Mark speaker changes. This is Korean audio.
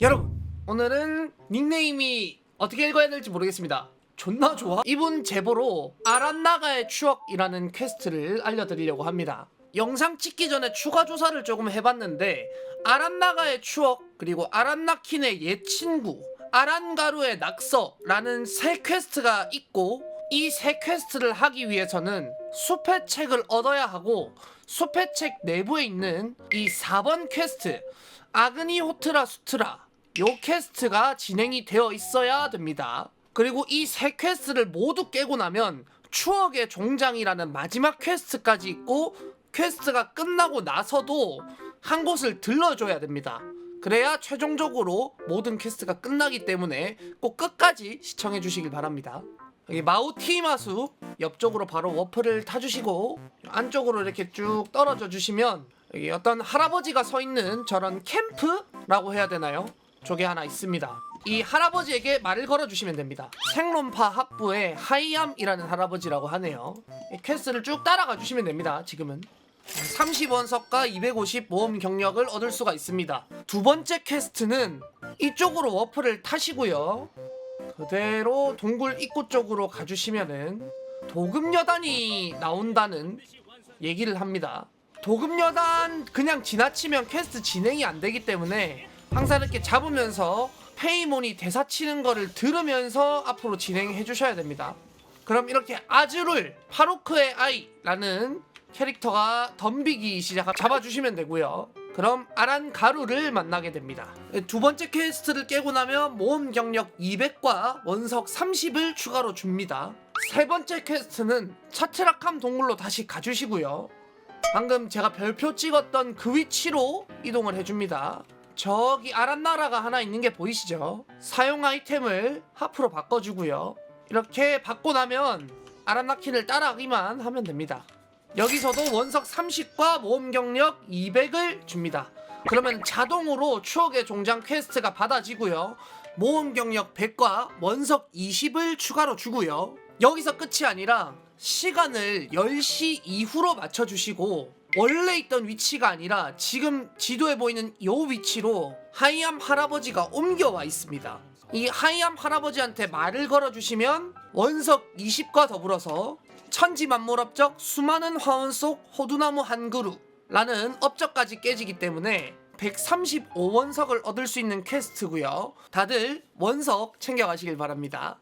Speaker 1: 여러분 오늘은 닉네임이 어떻게 읽어야 될지 모르겠습니다. 존나 좋아? 이분 제보로 아란나가의 추억이라는 퀘스트를 알려드리려고 합니다. 영상 찍기 전에 추가 조사를 조금 해봤는데 아란나가의 추억 그리고 아란나킨의 옛 친구 아란가루의 낙서라는 세 퀘스트가 있고 이 세 퀘스트를 하기 위해서는 숲의 책을 얻어야 하고 숲의 책 내부에 있는 이 4번 퀘스트 아그니 호트라 수트라 요 퀘스트가 진행이 되어 있어야 됩니다. 그리고 이 세 퀘스트를 모두 깨고 나면 추억의 종장이라는 마지막 퀘스트까지 있고 퀘스트가 끝나고 나서도 한 곳을 들러줘야 됩니다. 그래야 최종적으로 모든 퀘스트가 끝나기 때문에 꼭 끝까지 시청해 주시길 바랍니다. 여기 마우티 마수 옆쪽으로 바로 워프를 타주시고 안쪽으로 이렇게 쭉 떨어져 주시면 여기 어떤 할아버지가 서 있는 저런 캠프라고 해야 되나요? 저게 하나 있습니다. 이 할아버지에게 말을 걸어 주시면 됩니다. 생론파 학부의 하이암이라는 할아버지라고 하네요. 이 퀘스트를 쭉 따라가 주시면 됩니다. 지금은 30원석과 250 모험 경력을 얻을 수가 있습니다. 두 번째 퀘스트는 이쪽으로 워프를 타시고요. 그대로 동굴 입구 쪽으로 가주시면은 도금여단이 나온다는 얘기를 합니다. 도금여단 그냥 지나치면 퀘스트 진행이 안 되기 때문에 항상 이렇게 잡으면서 페이몬이 대사 치는 거를 들으면서 앞으로 진행해 주셔야 됩니다. 그럼 이렇게 아즈룰 파로크의 아이라는 캐릭터가 덤비기 시작 잡아주시면 되고요. 그럼 아란 가루를 만나게 됩니다. 두 번째 퀘스트를 깨고 나면 모험 경력 200과 원석 30을 추가로 줍니다. 세 번째 퀘스트는 차트락함 동굴로 다시 가주시고요. 방금 제가 별표 찍었던 그 위치로 이동을 해줍니다. 저기 아란나라가 하나 있는 게 보이시죠? 사용 아이템을 하프로 바꿔주고요. 이렇게 받고 나면 아란나킨을 따라가기만 하면 됩니다. 여기서도 원석 30과 모험 경력 200을 줍니다. 그러면 자동으로 추억의 종장 퀘스트가 받아지고요. 모험 경력 100과 원석 20을 추가로 주고요. 여기서 끝이 아니라 시간을 10시 이후로 맞춰주시고 원래 있던 위치가 아니라 지금 지도에 보이는 이 위치로 하이암 할아버지가 옮겨와 있습니다. 이 하이암 할아버지한테 말을 걸어주시면 원석 20과 더불어서 천지만물업적 수많은 화원 속 호두나무 한 그루라는 업적까지 깨지기 때문에 135원석을 얻을 수 있는 퀘스트고요. 다들 원석 챙겨가시길 바랍니다.